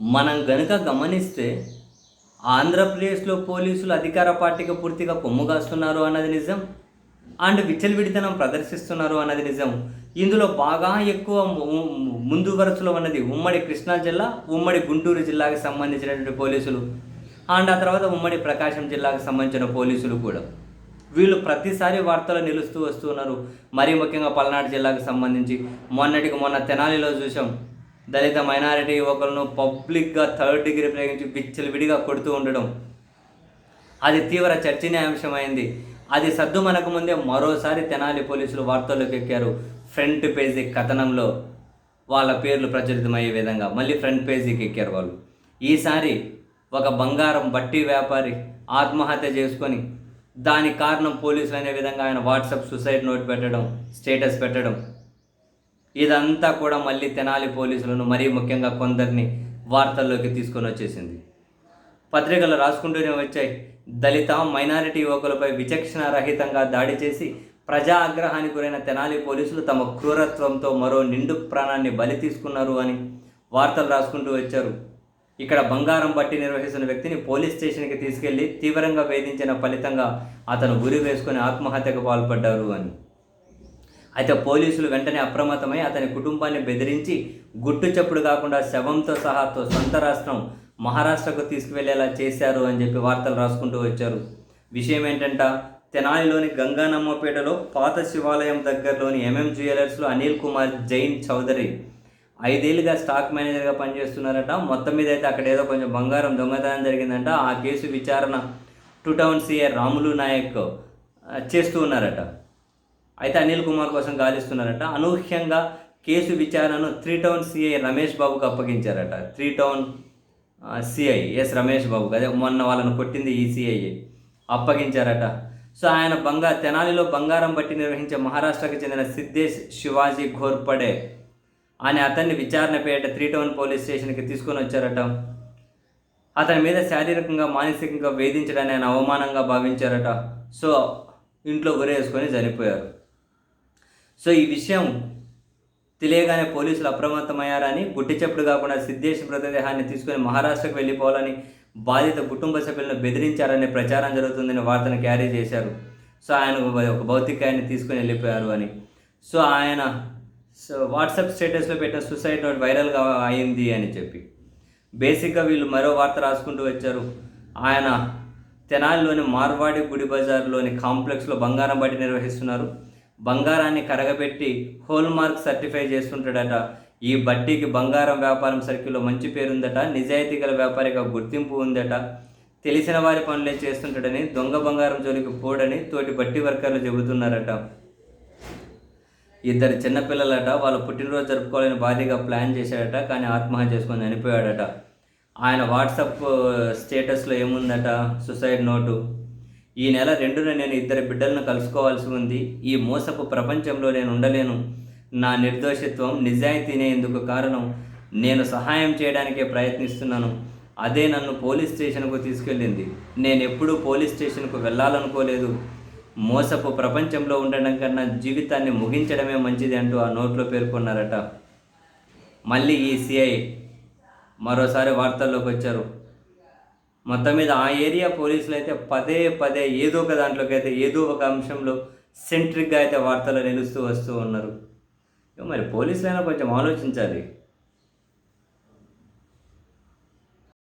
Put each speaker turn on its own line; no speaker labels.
మనం గనుక గమనిస్తే ఆంధ్రప్రదేశ్లో పోలీసులు అధికార పార్టీకి పూర్తిగా కొమ్ముగాస్తున్నారు అన్నది నిజం. అండ్ విచ్చలవిడితనం ప్రదర్శిస్తున్నారు అన్నది నిజం. ఇందులో బాగా ఎక్కువ ముందు వరుసలో ఉన్నది ఉమ్మడి కృష్ణా జిల్లా ఉమ్మడి గుంటూరు జిల్లాకి సంబంధించినటువంటి పోలీసులు. అండ్ ఆ తర్వాత ఉమ్మడి ప్రకాశం జిల్లాకు సంబంధించిన పోలీసులు కూడా. వీళ్ళు ప్రతిసారి వార్తలు నిలుస్తూ వస్తున్నారు మరీ ముఖ్యంగా పల్నాడు జిల్లాకు సంబంధించి మొన్నటికి మొన్న తెనాలిలో చూసాం దళిత మైనారిటీ యువకులను పబ్లిక్గా థర్డ్ డిగ్రీ ప్రయోగించి బిచ్చలు విడిగా కొడుతూ ఉండడం. అది తీవ్ర చర్చనీయాంశమైంది. అది సద్దు మనకు ముందే మరోసారి తెనాలి పోలీసులు వార్తల్లోకి ఎక్కారు. ఫ్రంట్ పేజీ కథనంలో వాళ్ళ పేర్లు ప్రచురితమయ్యే విధంగా మళ్ళీ ఫ్రంట్ పేజీకి ఎక్కారు వాళ్ళు. ఈసారి ఒక బంగారం బట్టి వ్యాపారి ఆత్మహత్య చేసుకొని దానికి కారణం పోలీసులు అనే విధంగా ఆయన వాట్సాప్ సూసైడ్ నోట్ పెట్టడం స్టేటస్ పెట్టడం ఇదంతా కూడా మళ్ళీ తెనాలి పోలీసులను మరీ ముఖ్యంగా కొందరిని వార్తల్లోకి తీసుకొని వచ్చేసింది. పత్రికలు రాసుకుంటూనే వచ్చాయి. దళిత మైనారిటీ యువకులపై విచక్షణ రహితంగా దాడి చేసి ప్రజా ఆగ్రహానికి గురైన తెనాలి పోలీసులు తమ క్రూరత్వంతో మరో నిండు ప్రాణాన్ని బలి తీసుకున్నారు అని వార్తలు రాసుకుంటూ వచ్చారు. ఇక్కడ బంగారం బట్టి నిర్వహిస్తున్న వ్యక్తిని పోలీస్ స్టేషన్కి తీసుకెళ్ళి తీవ్రంగా వేధించిన ఫలితంగా అతను గురి వేసుకొని ఆత్మహత్యకు పాల్పడ్డారు అని. అయితే పోలీసులు వెంటనే అప్రమత్తమై అతని కుటుంబాన్ని బెదిరించి గుట్టు చప్పుడు కాకుండా శవంతో సహా సొంత రాష్ట్రం మహారాష్ట్రకు తీసుకువెళ్ళేలా చేశారు అని చెప్పి వార్తలు రాసుకుంటూ వచ్చారు. విషయం ఏంటంట తెనాలిలోని గంగానమ్మపేటలో పాత శివాలయం దగ్గరలోని ఎంఎం జ్యువెలర్స్లో అనిల్ కుమార్ జైన్ చౌదరి ఐదేళ్ళుగా స్టాక్ మేనేజర్గా పనిచేస్తున్నారట. మొత్తం మీద అయితే అక్కడ ఏదో కొంచెం బంగారం దొంగతనం జరిగిందంట. ఆ కేసు విచారణ two town CI Ramulu Naik చేస్తూ ఉన్నారట. అయితే అనిల్ కుమార్ కోసం గాలిస్తున్నారట. అనూహ్యంగా కేసు విచారణను త్రీ టౌన్ సిఐ రమేష్ బాబుకు అప్పగించారట. Three town CI S Ramesh బాబుకి. అదే మొన్న వాళ్ళను కొట్టింది ఈ సిఐ. అప్పగించారట. సో ఆయన బంగా తెనాలిలో బంగారం బట్టి నిర్వహించే మహారాష్ట్రకు చెందిన సిద్ధేశ్ శివాజీ ఘోర్పడే. అని అతన్ని విచారణ పేట త్రీ టౌన్ పోలీస్ స్టేషన్కి తీసుకొని వచ్చారట. అతని మీద శారీరకంగా మానసికంగా వేధించడాన్ని ఆయన అవమానంగా భావించారట. సో ఇంట్లో ఉరేసుకొని చనిపోయారు. సో ఈ విషయం తెలియగానే పోలీసులు అప్రమత్తమయ్యారని గుట్టి చెప్పుడు కాకుండా సిద్ధేశ్ మృతదేహాన్ని తీసుకుని మహారాష్ట్రకు వెళ్ళిపోవాలని బాధిత కుటుంబ సభ్యులను బెదిరించారనే ప్రచారం జరుగుతుందని వార్తను క్యారీ చేశారు. సో ఆయన ఒక భౌతికాయాన్ని తీసుకుని వెళ్ళిపోయారు అని. సో ఆయన సో వాట్సాప్ స్టేటస్లో పెట్టిన సూసైడ్ నోట్ వైరల్గా అయింది అని చెప్పి. బేసిక్గా వీళ్ళు మరో వార్త రాసుకుంటూ వచ్చారు. ఆయన తెనాలిలోని మార్వాడి గుడి బజార్లోని కాంప్లెక్స్లో బంగారం బట్టి నిర్వహిస్తున్నారు. బంగారాన్ని కరగబెట్టి హోల్ మార్క్ సర్టిఫై చేస్తుంటాడట. ఈ బట్టీకి బంగారం వ్యాపారం సర్కిల్లో మంచి పేరుందట నిజాయితీ గల వ్యాపారిగా గుర్తింపు ఉందట. తెలిసిన వారి పనులే చేస్తుంటాడని దొంగ బంగారం జోలికి పోడని తోటి బట్టి వర్కర్లు చెబుతున్నారట. ఇద్దరు చిన్నపిల్లలట వాళ్ళు పుట్టినరోజు జరుపుకోవాలని భారీగా ప్లాన్ చేశాడట కానీ ఆత్మహత్య చేసుకొని చనిపోయాడట. ఆయన వాట్సాప్ స్టేటస్లో ఏముందట? Suicide note. ఈ నెల రెండున నేను ఇద్దరు బిడ్డలను కలుసుకోవాల్సి ఉంది. ఈ మోసపు ప్రపంచంలో నేను ఉండలేను. నా నిర్దోషిత్వం నిజాయితీనే ఇందుకు కారణం. నేను సహాయం చేయడానికే ప్రయత్నిస్తున్నాను. అదే నన్ను పోలీస్ స్టేషన్కు తీసుకెళ్ళింది. నేను ఎప్పుడూ పోలీస్ స్టేషన్కు వెళ్ళాలనుకోలేదు. మోసపు ప్రపంచంలో ఉండడం కన్నా జీవితాన్ని ముగించడమే మంచిది అంటూ ఆ నోట్లో పేర్కొన్నారట. మళ్ళీ ఈ సిఐ మరోసారి వార్తల్లోకి వచ్చారు. మొత్తం మీద ఆ ఏరియా పోలీసులు అయితే పదే పదే ఏదో ఒక దాంట్లోకి అయితే ఏదో ఒక అంశంలో సెంట్రిక్గా అయితే వార్తలు నిలుస్తూ వస్తూ ఉన్నారు. మరి పోలీసులైనా కొంచెం ఆలోచించాలి.